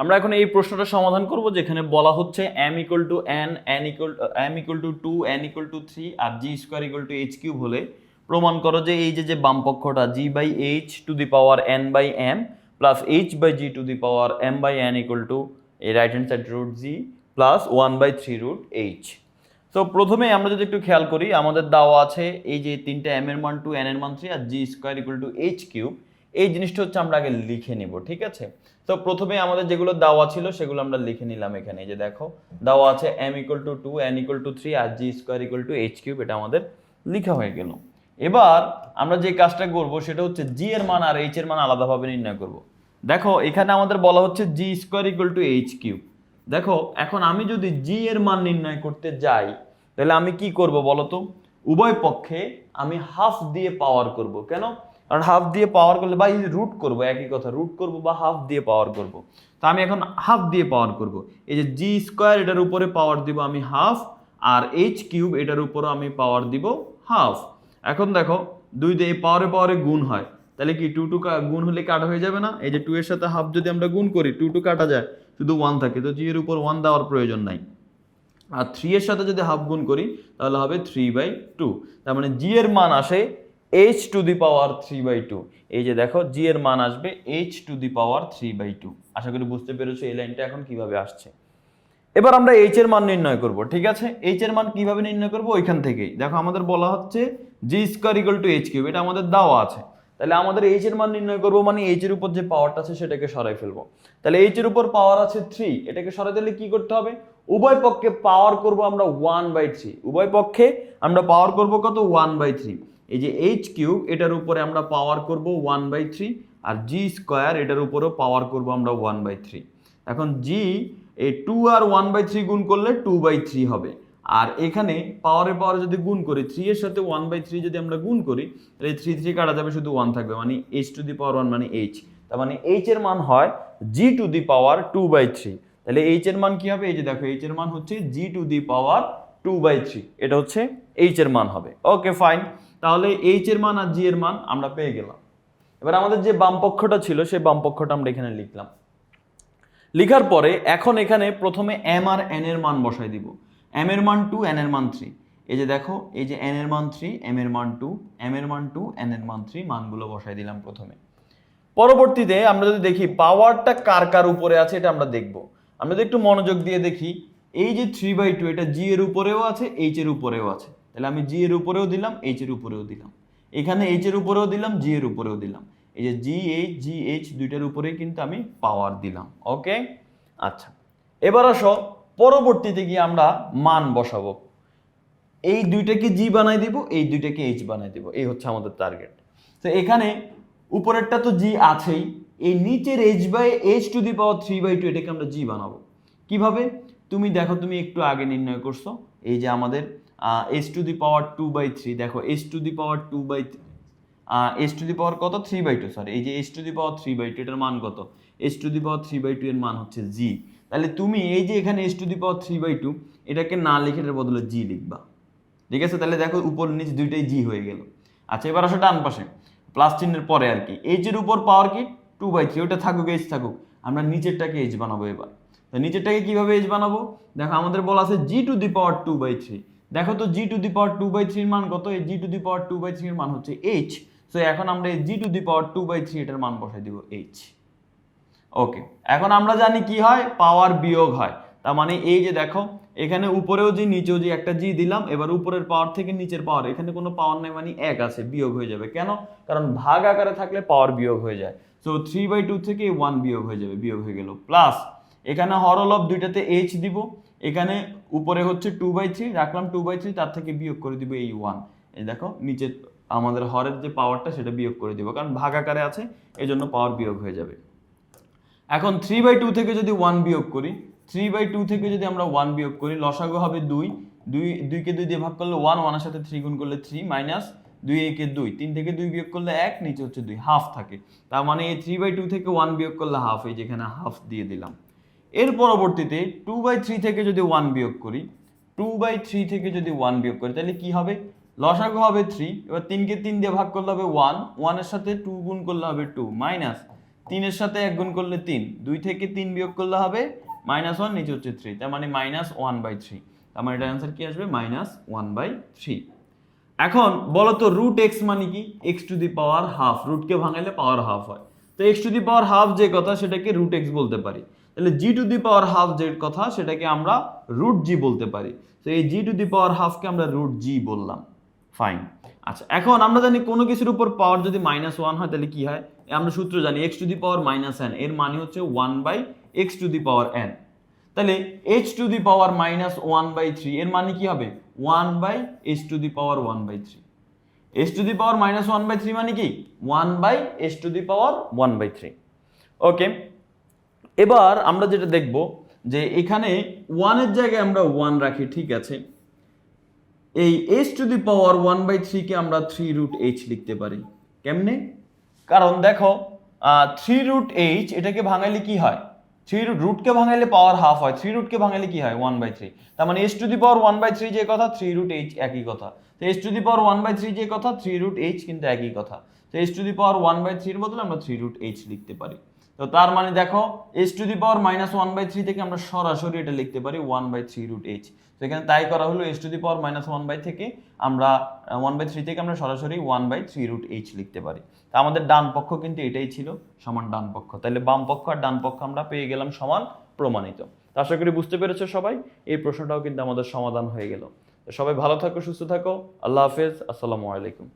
আমরা এখন এই প্রশ্নটা সমাধান করব যেখানে বলা হচ্ছে M equal to N N equal M equal to two N equal to three R G square equal to H cube হলে প্রমাণ করো যে এই যে যে বামপক্ষটা G by H to the power N by M plus H by G to the power M by N equal to এই right hand side root G plus one by three root H তো প্রথমে আমরা যদি একটু খেয়াল করি, আমাদের দেওয়া আছে এই যে তিনটা এম এর মান টু এন এর মান three R G square equal to H cube এই জিনিসটা হচ্ছে আমরা আগে লিখে নিব, ঠিক আছে? তো প্রথমে আমাদের যেগুলো দেওয়া ছিল সেগুলো আমরা লিখে নিলাম এখানে। যে দেখো, দেওয়া আছে M equal to two N equal to three R G square equal to H cube এটা আমাদের লেখা হয়ে গেল। এবার আমরা যে কাজটা করব সেটা হচ্ছে জি এর মান আর এইচ এর মান আলাদাভাবে নির্ণয় করব। দেখো, এখানে আমাদের বলা হচ্ছে G square equal to H cube দেখো, এখন আমি যদি জি এর মান নির্ণয় করতে যাই, তাহলে আমি কি করব বলো তো উভয় পক্ষে আমি হাফ দিয়ে পাওয়ার করব। কেন? কারণ হাফ দিয়ে পাওয়ার করলে বা রুট করব, একই কথা রুট করব বা হাফ দিয়ে পাওয়ার করব। তো আমি এখন হাফ দিয়ে পাওয়ার করব। এই যে জি স্কোয়ার এটার উপরে পাওয়ার দিব আমি হাফ আর এইচ কিউব এটার উপরও আমি পাওয়ার দিব হাফ এখন দেখো, দুই দিয়ে পাওয়ারে পাওয়ারে গুণ হয়। তাহলে কি টু টু গুণ হলে কাটা হয়ে যাবে না? এই যে টু এর সাথে হাফ যদি আমরা গুণ করি টু টু কাটা যায়, শুধু ওয়ান থাকে। তো জি এর উপর ওয়ান দেওয়ার প্রয়োজন নাই। আর থ্রি এর সাথে যদি হাফ গুণ করি, তাহলে হবে থ্রি বাই টু তার মানে জি এর মান আসে H to the power three by two এই যে দেখো জি এর মান আসবে H to the power three by two আশা করি বুঝতে পেরেছ এই লাইনটা এখন কীভাবে আসছে। এবার আমরা এইচ এর মান নির্ণয় করব, ঠিক আছে? এইচ এর মান কীভাবে নির্ণয় করব? ওইখান থেকেই। দেখো, আমাদের বলা হচ্ছে G square equal to H cube এটা আমাদের দেওয়া আছে। তাহলে আমাদের এইচ এর মান নির্ণয় করব মানে এইচ এর উপর যে পাওয়ারটা আছে সেটাকে সরাই ফেলব। তাহলে এইচ এর উপর পাওয়ার আছে থ্রি এটাকে সরাই দিলে কি করতে হবে? উভয় পক্ষে পাওয়ার করব আমরা ওয়ান বাই থ্রি উভয় পক্ষে আমরা পাওয়ার করব কত? ওয়ান বাই থ্রি এই যে এইচ কিউব, এটার উপরে আমরা পাওয়ার করব one by three R G square এটার উপরেও পাওয়ার করব আমরা ওয়ান বাই থ্রি এখন জি এই টু আর ওয়ান বাই থ্রি গুণ করলে টু বাই থ্রি হবে। আর এখানে পাওয়ারে পাওয়ারে যদি গুণ করি থ্রি এর সাথে ওয়ান বাই থ্রি যদি আমরা গুণ করি, তাহলে থ্রি থ্রি কাটা যাবে শুধু ওয়ান থাকবে মানে H to the power one মানে এইচ তার মানে এইচ এর মান হয় G to the power two by three তাহলে এইচ এর মান কি হবে? এই যে দেখো এইচ এর মান হচ্ছে G to the power two by three এটা হচ্ছে এইচ এর মান হবে। ওকে ফাইন তাহলে এইচ এর মান আর জি এর মান আমরা পেয়ে গেলাম। এবার আমাদের যে বাম পক্ষটা ছিল, সেই বাম পক্ষটা আমরা এখানে লিখলাম। লিখার পরে এখন এখানে প্রথমে এম আর এন এর মান বসাই দিব। এম এর মান টু এন এর মান থ্রি এই যে দেখো, এই যে এন এর মান থ্রি এম এর মান টু এম এর মান টু এন এর মান থ্রি মানগুলো বসাই দিলাম প্রথমে। পরবর্তীতে আমরা যদি দেখি পাওয়ারটা কার কার উপরে আছে এটা আমরা দেখব। আমরা যদি একটু মনোযোগ দিয়ে দেখি, এই যে থ্রি বাই টু এটা জি এর উপরেও আছে এইচ এর উপরেও আছে। তাহলে আমি জি এর উপরেও দিলাম এইচ এর উপরেও দিলাম। এখানে এইচ এর উপরেও দিলাম জি এর উপরেও দিলাম। এই যে জি এইচ জি এইচ দুইটার উপরেই কিন্তু আমি পাওয়ার দিলাম ওকে আচ্ছা এবার আসো, পরবর্তীতে গিয়ে আমরা মান বসাবো। এই দুইটাকে জি বানাই দিব, এই দুইটাকে এইচ বানাই দিব, এই হচ্ছে আমাদের টার্গেট তো এখানে উপরেরটা তো জি আছেই, এই নিচের H by H to the power three by two এটাকে আমরা জি বানাবো। কীভাবে? তুমি দেখো, তুমি একটু আগে নির্ণয় করছ, এই যে আমাদের H to the power two by three দেখো H to the power two by H to the power কত? থ্রি বাই টু সরি এই যে H to the power three by two এটার মান কত? H to the power three by two এর মান হচ্ছে জি তাহলে তুমি এই যে এখানে H to the power three by two এটাকে না লিখে এটার বদলে জি লিখবা, ঠিক আছে? তাহলে দেখো উপর নিচ দুইটাই জি হয়ে গেল আচ্ছা এবার আসো ডান পাশে প্লাস চিহ্নের পরে আর কি এইচের উপর পাওয়ার কি? টু বাই থ্রি ওটা থাকুক এইচ থাকুক, আমরা নিচেরটাকে এইচ বানাবো এবার, তো নিচেরটাকে কীভাবে এইচ বানাবো? দেখো, আমাদের বলা আছে G to the power two by three দেখো তো G to the power two by থ্রির মান কত? এই G to the power two by থ্রির মান হচ্ছে এইচ সো এখন আমরা এই G to the power two by three এটার মান বসাই দিব এইচ ওকে এখন আমরা জানি কি হয়? পাওয়ার বিয়োগ হয়। তার মানে এই যে দেখো, এখানে উপরেও যে, নিচেও যে একটা জি দিলাম, এবার উপরের পাওয়ার থেকে নিচের পাওয়ার এখানে কোনো পাওয়ার নেই মানে এক আছে, বিয়োগ হয়ে যাবে। কেন? কারণ ভাগ আকারে থাকলে পাওয়ার বিয়োগ হয়ে যায়। সো থ্রি বাই টু থেকে ওয়ান বিয়োগ হয়ে যাবে, বিয়োগ হয়ে গেল। প্লাস এখানে হরলব দুইটাতে এইচ দিব। এখানে উপরে হচ্ছে টু বাই থ্রি রাখলাম টু বাই থ্রি তার থেকে বিয়োগ করে দিব এই ওয়ান এই দেখো, নিচে আমাদের হরের যে পাওয়ারটা সেটা বিয়োগ করে দিব, কারণ ভাগ আকারে আছে এই জন্য পাওয়ার বিয়োগ হয়ে যাবে। এখন থ্রি বাই টু থেকে যদি ওয়ান বিয়োগ করি থ্রি বাই টু থেকে যদি আমরা ওয়ান বিয়োগ করি, লসাগু হবে দুই। দুই, দুইকে দুই দিয়ে ভাগ করলে ওয়ান ওয়ানের সাথে থ্রি গুণ করলে থ্রি মাইনাস দুই, একে দুই। তিন থেকে দুই বিয়োগ করলে এক, নিচে হচ্ছে দুই হাফ থাকে। তার মানে এই থ্রি বাই টু থেকে ওয়ান বিয়োগ করলে হাফ এই যেখানে হাফ দিয়ে দিলাম। এর পরবর্তীতে টু বাই থ্রি থেকে যদি ওয়ান বিয়োগ করি টু বাই থ্রি থেকে যদি ওয়ান বিয়োগ করি, তাহলে কি হবে? লসাগু হবে থ্রি এবার তিনকে তিন দিয়ে ভাগ করলে হবে ওয়ান ওয়ানের সাথে টু গুণ করলে হবে টু মাইনাস তিনের সাথে এক গুণ করলে তিন, দুই থেকে তিন বিয়োগ করলে হবে মাইনাস ওয়ান নিচে হচ্ছে থ্রি তার মানে মাইনাস ওয়ান বাই থ্রি তার মানে এটার অ্যান্সার কি আসবে? মাইনাস ওয়ান বাই থ্রি এখন বলো তো রুট এক্স মানে কি? X to the power half রুটকে ভাঙালে পাওয়ার হাফ হয়। তো x to the power half যে কথা, সেটাকে রুট এক্স বলতে পারি। তাহলে জি টু দি পাওয়ার হাফ যে কথা, সেটাকে আমরা রুট জি বলতে পারি। তো এই জি টু দি পাওয়ার হাফকে আমরা রুট জি বললাম। ফাইন আচ্ছা এখন আমরা জানি কোনো কিছুর উপর পাওয়ার যদি মাইনাস ওয়ান হয়, তাহলে কি হয়? আমরা সূত্র জানি x to the power minus n এর মানে হচ্ছে one by x to the power n তাহলে h to the power minus one by three এর মানে কি হবে? One by h to the power one by three h to the power minus one by three মানে কি? One by h to the power one by three okay এবার আমরা যেটা দেখব যে এখানে ওয়ানের জায়গায় আমরা ওয়ান রাখি, ঠিক আছে? এই h to the power one by থ্রিকে আমরা থ্রি রুট এইচ লিখতে পারি। কেমনে? কারণ দেখো থ্রি রুট এইচ এটাকে ভাঙালে কি হয়? থ্রি রুট রুটকে ভাঙালে পাওয়ার হাফ হয় থ্রি রুটকে ভাঙালে কি হয়? ওয়ান বাই থ্রি তার মানে h to the power one by three যে কথা থ্রি রুট এইচ একই কথা। তো h to the power one by three যে কথা থ্রি রুট এইচ কিন্তু একই কথা। তো h to the power one by থ্রির বদলে আমরা থ্রি রুট এইচ লিখতে পারি। তো তার মানে দেখো h to the power minus one by three থেকে আমরা সরাসরি এটা লিখতে পারি one by three root h তো এখানে তাই করা হলো h to the power minus one by থেকে আমরা ওয়ান বাই থ্রি থেকে আমরা সরাসরি one by three root h লিখতে পারি। তা আমাদের ডান পক্ষ কিন্তু এটাই ছিল, সমান ডান পক্ষ। তাহলে বাম পক্ষ আর ডান পক্ষ আমরা পেয়ে গেলাম সমান প্রমাণিত। তো আশা করি বুঝতে পেরেছ সবাই, এই প্রশ্নটাও কিন্তু আমাদের সমাধান হয়ে গেল। তো সবাই ভালো থাকো, সুস্থ থাকো, আল্লাহ হাফেজ, আসসালামু আলাইকুম।